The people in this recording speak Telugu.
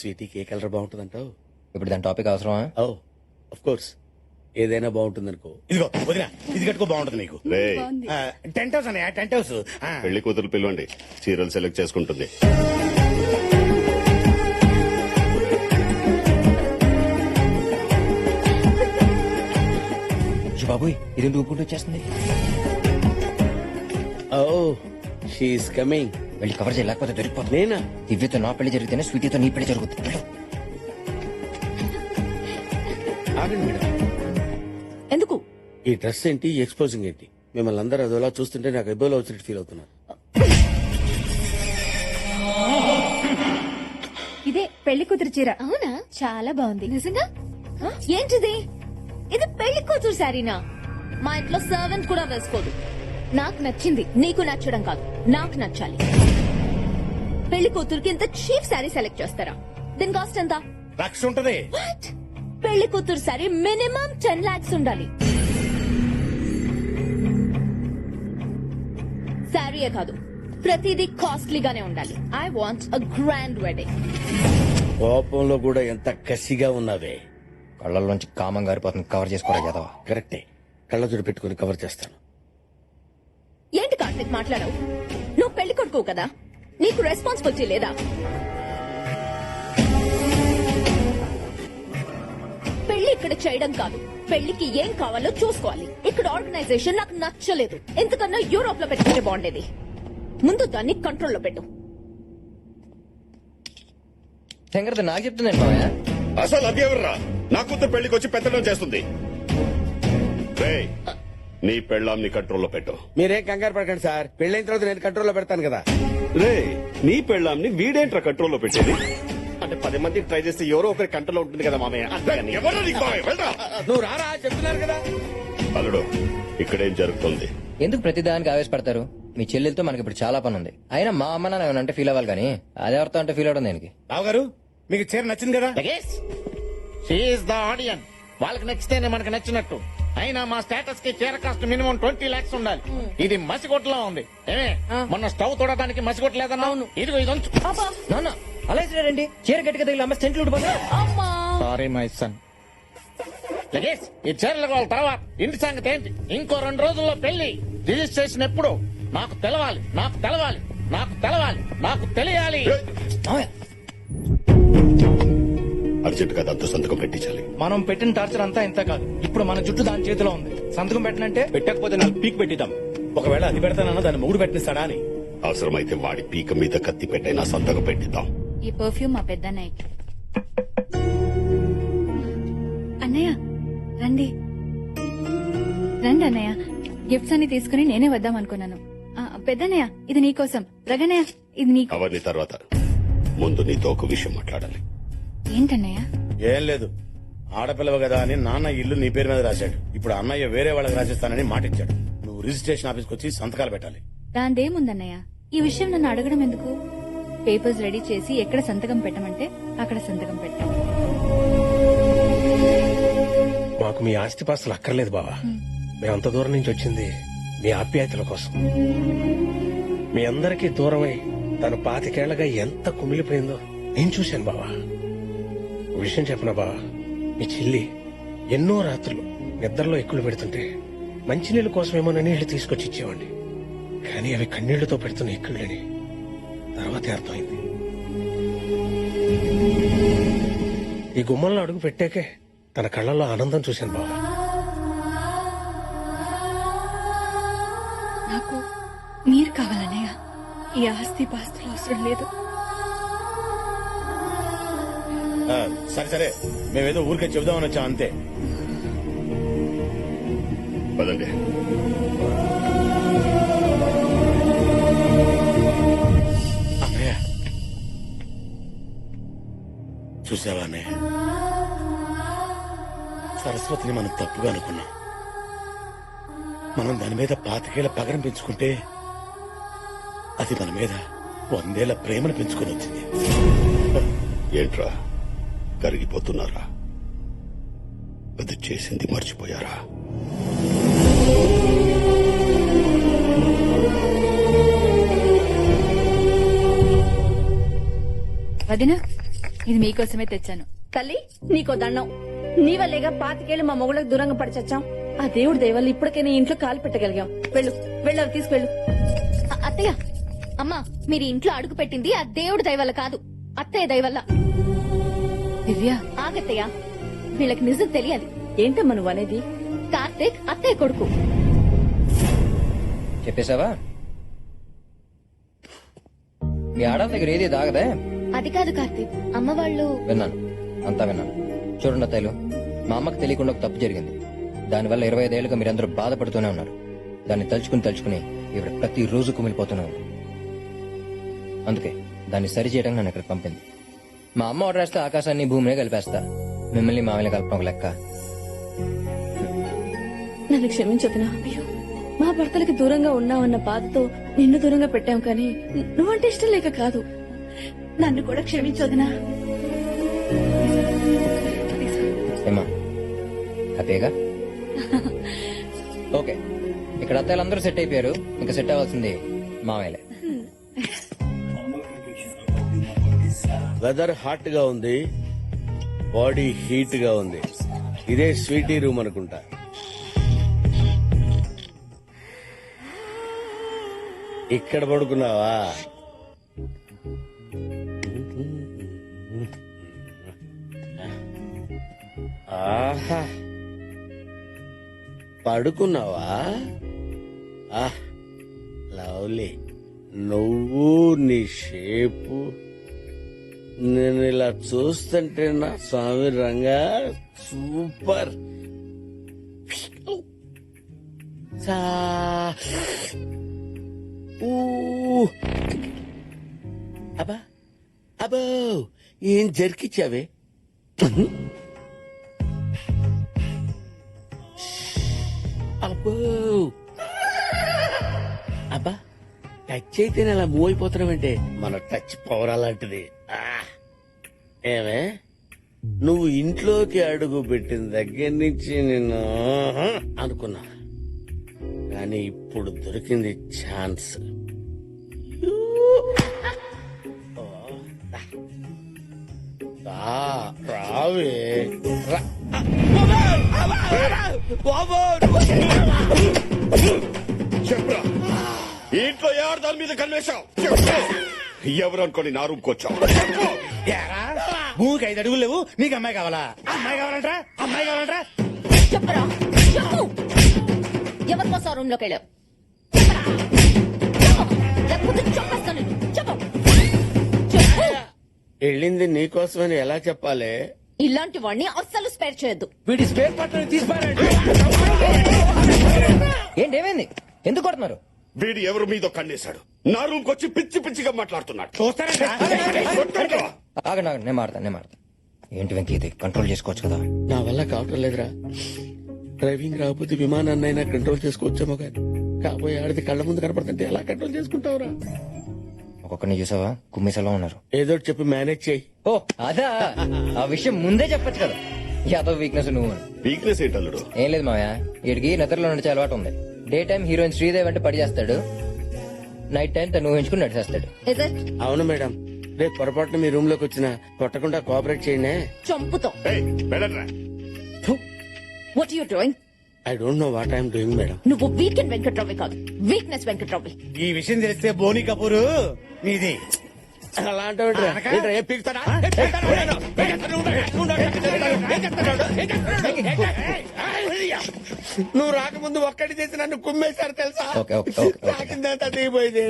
స్వీటీకి ఏ కలర్ బాగుంటుంది అంటావు ఇప్పుడు దాని టాపిక్ అవసరమా? ఓ అఫ్ కోర్స్ ఏదైనా బాగుంటుంది అనుకో ఇదిగో వదిన ఇది కట్టుకో బాగుంటుంది నీకు. టెంట్ హౌస్ అనే టెంట్ హౌస్ పెళ్ళి కూతురు పిలవండి. చీరలు సెలెక్ట్ చేసుకుంటుంది. బాబోయ్ ఇది ఊపుకుంటూ వచ్చేస్తుంది? ఓ షీఈస్ కమింగ్ వెళ్ళి కవర్ చేయలేకపోతే దొరికిపోతుంది నేనా? దివ్యతో నా పెళ్ళి జరిగితేనే స్వీటీతో నీ పెళ్ళి జరుగుతుంది. వెళ్ళు. ఆగండి మేడం. ఎందుకు? ఈ డ్రెస్ ఏంటి ఈ ఎక్స్పోజింగ్ ఏంటి? మిమ్మల్ని అందరూ అదోలా చూస్తుంటే నాకు ఎబ్బోలో వచ్చినట్టు ఫీల్ అవుతున్నాను ఇదే పెళ్ళి కూతురు చీర. అవునా? చాలా బాగుంది. నిజంగా? ఏంటిది? ఇది పెళ్ళి కూతురు శారీనా? మా ఇంట్లో సర్వెంట్ కూడా వేసుకోదు. నాకు నచ్చింది నీకు నచ్చడం కాదు. నాకు నచ్చాలి. పెళ్ళి కూతురుకి ఇంత చీప్ శారీ సెలెక్ట్ చేస్తారా? దీని కాస్ట్ ఎంత? లక్ష ఉంటది? పెళ్ళి కూతురు శారీ మినిమం టెన్ లాక్స్ ఉండాలి. శారీయే కాదు ప్రతిదీ కాస్ట్లీగానే ఉండాలి. I want a grand wedding కోపంలో కూడా ఎంత కసిగా ఉన్నావే? కళ్ళల్లోంచి కామం గారిపోతుంది కవర్ చేసుకోరా కదవా కరెక్టే. కళ్ళజోడు పెట్టుకుని కవర్ చేస్తాను. ఏంటి కార్తిక్ మాట్లాడవు? నువ్వు పెళ్ళి కొడుకు కదా? నీకు రెస్పాన్సిబిలిటీ లేదా? పెళ్ళి ఇక్కడ చేయడం కాదు. పెళ్ళికి ఏం కావాలో చూసుకోవాలి. ఇక్కడ ఆర్గనైజేషన్ నాకు నచ్చలేదు. ఎందుకన్నా యూరోప్లో పెట్టుకుంటే బాగుండేది. ముందు దాన్ని కంట్రోల్లో పెట్టు. నాకు మావయ్య అసలు అది ఎవర్రా? నా కూతురు పెళ్ళికి వచ్చి పెత్తడం చేస్తుంది. రేయ్, నీ పెళ్ళాంని కంట్రోల్లో పెట్టు. మీరేం కంగారు పడకండి సార్. పెళ్ళైన తర్వాత నేను కంట్రోల్లో పెడతాను కదా. రే నీ పెళ్ళాంని వీడేంట్రా కంట్రోల్లో పెట్టేది? అంటే పది మంది ట్రై చేస్తే ఎవరో ఒకరి కంట్రోల్ ఉంటుంది కదా మామయ్య. అంతేగాని. నువ్వు రారా? చెప్తున్నారు కదా. అల్లుడు ఇక్కడేం జరుగుతుంది? ఎందుకు ప్రతిదానికి ఆవేశపడతారు? మీ చెల్లెలతో మనకి ఇప్పుడు చాలా పని ఉంది. అయినా మా అమ్మ నాన్న ఏమన్నా అంటే ఫీల్ అవ్వాలి కానీ అదెవరితో అంటే ఫీల్ అవడం దేనికి? రావు గారు మీకు చీర నచ్చింది కదా? షీఈస్ ద ఆడియన్ వాళ్ళకి నచ్చితేనే మనకు నచ్చినట్టు. అయినా మా స్టేటస్కి చీర కాస్ట్ మినిమం ట్వంటీ లాక్స్ ఉండాలి. ఇది మసిగొట్టలో ఉంది. ఏమే? మొన్న స్టవ్ తోడటానికి మసిగొట్ట లేదన్నా? ఇదిగో ఇది ఉంచు. నాన్న. అలా ఇచ్చినారండి చీర గట్టిగా తగిలి అమ్మ సెంట్లు సారీ మై సన్ లగేష్ ఈ చీరల వాళ్ళ తర్వాత. ఇంటి సంగతి ఏంటి? ఇంకో రెండు రోజుల్లో పెళ్ళి రిజిస్ట్రేషన్ ఎప్పుడు? నాకు తెలవాలి. నాకు తెలవాలి. నాకు తెలవాలి. నాకు తెలియాలి. అర్జెంట్గా దాంతో సంతకం పెట్టించాలి. మనం పెట్టిన టార్చర్ అంతా ఇంత కాదు. ఇప్పుడు మన జుట్టు దాని చేతిలో ఉంది. సంతకం పెట్టనంటే? పెట్టకపోతే నాకు పీక్ పెట్టిద్దాం. ఒకవేళ అది పెడతానన్నా దాన్ని మూడు పెట్టిస్తాడా అని. అవసరమైతే వాడి పీక మీద కత్తి పెట్టైనా సంతకం పెట్టిద్దాం. ఈ పర్ఫ్యూమ్ మా పెద్దన్నయ్యకి. అన్నయ్య రండి. రండి అన్నయ్య. గిఫ్ట్స్ అన్ని తీసుకుని నేనే వద్దాం అనుకున్నాను. ఆ, పెద్దన్నయ్య ఇది నీకోసం రగన్నయ్య ఇది నీకు. అవన్నీ తర్వాత? ముందు నీతో ఒక విషయం మాట్లాడాలి. ఏంటన్నయ్య? ఏం లేదు. ఆడపిల్లవ కదా అని నాన్న ఇల్లు నీ పేరు మీద రాశాడు. ఇప్పుడు అన్నయ్య వేరే వాళ్ళకి రాసిస్తానని మాట ఇచ్చాడు. నువ్వు రిజిస్ట్రేషన్ ఆఫీస్కి వచ్చి సంతకాలు పెట్టాలి. దాందేముందన్నయ్య? ఈ విషయం నన్ను అడగడం ఎందుకు? పేపర్స్ రెడీ చేసి ఎక్కడ సంతకం పెట్టమంటే అక్కడ సంతకం పెట్టాను మాకు మీ ఆస్తిపాస్తులు అక్కర్లేదు బావా. మేమంత దూరం నుంచి వచ్చింది మీ ఆప్యాయతల కోసం. మీ అందరికీ దూరమై తను పాతికేళ్ళగా ఎంత కుమిలిపోయిందో నేను చూశాను బావా. విషయం చెప్పనా బావా మీ చెల్లి ఎన్నో రాత్రులు నిద్రలో ఎక్కులు పెడుతుంటే మంచినీళ్ళ కోసమేమో నీళ్ళు తీసుకొచ్చి ఇచ్చేవాడిని. కానీ అవి కన్నీళ్ళతో పెడుతున్న ఎక్కుళ్ళని తర్వాతే అర్థమైంది. ఈ గుమ్మంలో అడుగు పెట్టాకే తన కళ్ళల్లో ఆనందం చూశాను బావా. నాకు మీరు కావాలన్నయ్య. ఈ ఆస్తి పాస్తులు అవసరం లేదు. సరే సరే. మేమేదో ఊరికే చెబుదామని వచ్చాం అంతే. పదండి. అన్నయ్య. చూసావా అన్నయ్య? సరస్వతిని మనం తప్పుగా అనుకున్నాం. మనం దాని మీద పాతికేళ్ళ పగరం పెంచుకుంటే అది మన మీద వందేళ్ళ ప్రేమను పెంచుకొని వచ్చింది. ఏంట్రా? కరిగిపోతున్నారా? అది చేసింది మర్చిపోయారా? వదిన ఇది మీకోసమే తెచ్చాను. తల్లి నీకో దండం. నీ వల్లేగా పాతికేళ్ళు మా మొగుళ్ళకి దూరంగా పడి చచ్చాం. ఆ దేవుడి దయవల్ల ఇప్పటికైనా ఇంట్లో కాలు పెట్టగలిగాం. వెళ్ళు వెళ్ళు అవి తీసుకెళ్ళు. అత్తయ్య అమ్మా మీరు ఇంట్లో అడుగు పెట్టింది ఆ దేవుడి దయ వల్ల కాదు. అత్తయ్య దయ వల్ల దివ్య. ఆగత్తయ్య వీళ్ళకి నిజం తెలియదు ఏంటమ్మా నువ్వు అనేది? కార్తీక్ అత్తయ్య కొడుకు. చెప్పేశావా? మీ ఆడల దగ్గర ఏది దాగదే అది కాదు కార్తీక్ అమ్మ వాళ్ళు విన్నాను అంతా విన్నాను. చూడండి అత్తయ్యలు మా అమ్మకి తెలియకుండా ఒక తప్పు జరిగింది. దానివల్ల ఇరవై ఐదేళ్ళుగా మీరందరూ బాధపడుతూనే ఉన్నారు. దాన్ని తలుచుకుని తలుచుకుని ఇవిడ ప్రతి రోజు కుమిలిపోతూనే ఉంది. అందుకే దాన్ని సరి చేయడానికి నన్ను ఇక్కడికి పంపింది. మా అమ్మ ఆర్డర్ వేస్తే ఆకాశాన్ని భూమిని కలిపేస్తా. మిమ్మల్ని మామూలు కలపడం ఒక లెక్క. నన్ను క్షమించొద్దునా? అయ్యో మా భర్తలకి దూరంగా ఉన్నావన్న బాధతో నిన్ను దూరంగా పెట్టాం కానీ నువ్వంటే ఇష్టం లేక కాదు. నన్ను కూడా క్షమించొద్దునా? ఏమా హ్యాపీగా ఓకే ఇక్కడ అత్తయ్యలందరూ సెట్ అయిపోయారు. ఇంకా సెట్ అవ్వాల్సింది మామయ్యలే. వెదర్ హాట్గా ఉంది. బాడీ హీట్గా ఉంది. ఇదే స్వీటీ రూమ్ అనుకుంటా. ఇక్కడ పడుకున్నావా? ఆహా. పడుకున్నావా? ఆహ్ లవ్లీ. నువ్వు నీ షేపు నేను ఇలా చూస్తుంటే నా స్వామి రంగా సూపర్. సా- అబ్బా అబ్బో ఏం జరికిచ్చావే? అబ్బో. అబ్బా టచ్ అయితేనే అలా మూవ్ అయిపోతున్నామంటే మన టచ్ పవర్ అలాంటిది. ఆ. ఏమే? నువ్వు ఇంట్లోకి అడుగు పెట్టిన దగ్గర నుంచి నేను అనుకున్నా. కానీ ఇప్పుడు దొరికింది ఛాన్స్. రావే. చెప్పురా? ఇంట్లో ఎవరు దాని మీద కన్వేశావు? ఎవరు అనుకోని నా రూమ్కి వచ్చావు? భూమికి ఐదు అడుగులు లేవు నీకు అమ్మాయి కావాలా? అమ్మాయి కావాలంటరా? అమ్మాయి కావాలంటరా? చెప్పరా? చెప్పు! ఎవరి కోసం రూమ్లోకి వెళ్ళావు. లేకపోతే చంపేస్తాను. నిన్ను. చెప్పు! చెప్పు! వెళ్ళింది నీకోసమని ఎలా చెప్పాలి? ఇలాంటి వాడిని అస్సలు స్పేర్ చేయొద్దు. వీడి స్పేర్ పార్ట్ తీసిపారండి ఏంటి ఏమైంది? ఎందుకు కొడుతున్నారు? వీడు ఎవరు మీదో కన్నేశాడు? నా రూమ్కి వచ్చి పిచ్చి పిచ్చిగా మాట్లాడుతున్నాడు. చూస్తారండి కొట్టండి. ఆగండి ఆగండి నేను మాడతాను నేను మాడతాను ఏంటి వెంకీ ఇది? కంట్రోల్ చేసుకోవచ్చు కదా? నా వల్ల కావటం లేదురా. డ్రైవింగ్ రాకపోతే విమానాన్ని అయినా కంట్రోల్ చేసుకోవచ్చేమో కానీ కాబోయే ఆడిది కళ్ళ ముందు కనపడుతుంటే ఎలా కంట్రోల్ చేసుకుంటావురా? ఒక్కొక్కరిని చూసావా? కుమ్మిసలా ఉన్నారు. ఏదో చెప్పి మేనేజ్ చేయి. ఓ అదా? ఆ విషయం ముందే చెప్పొచ్చు కదా. యాదవ్ వీక్నెస్ నువ్వు. వీక్నెస్ ఏంటల్లుడు? ఏం లేదు మావయ్య. వీడికి నిద్రలో నడిచే అలవాటు ఉంది. డే టైం హీరోయిన్ శ్రీదేవి అంటే పడి చేస్తాడు నైట్ టైం తను ఊహించుకుని నడిచేస్తాడు Is it? అవును మేడం రేపు పొరపాటున మీ రూమ్లోకి వచ్చిన కొట్టకుండా కోఆపరేట్ చేయండి చంపుతాం ఏయ్, వెళ్ళండ్రా. What you doing I don't know what I'm doing madam నువ్వు వీకెండ్ వెంకట్రావు కాదు వీక్నెస్ వెంకట్రావు ఈ విషయం తెలిస్తే బోని కపూర్ నీది అలాంటి నువ్వు రాకముందు ఒక్కటి చేసి నన్ను కుమ్మేశారు తెలుసా? దిగిపోయింది.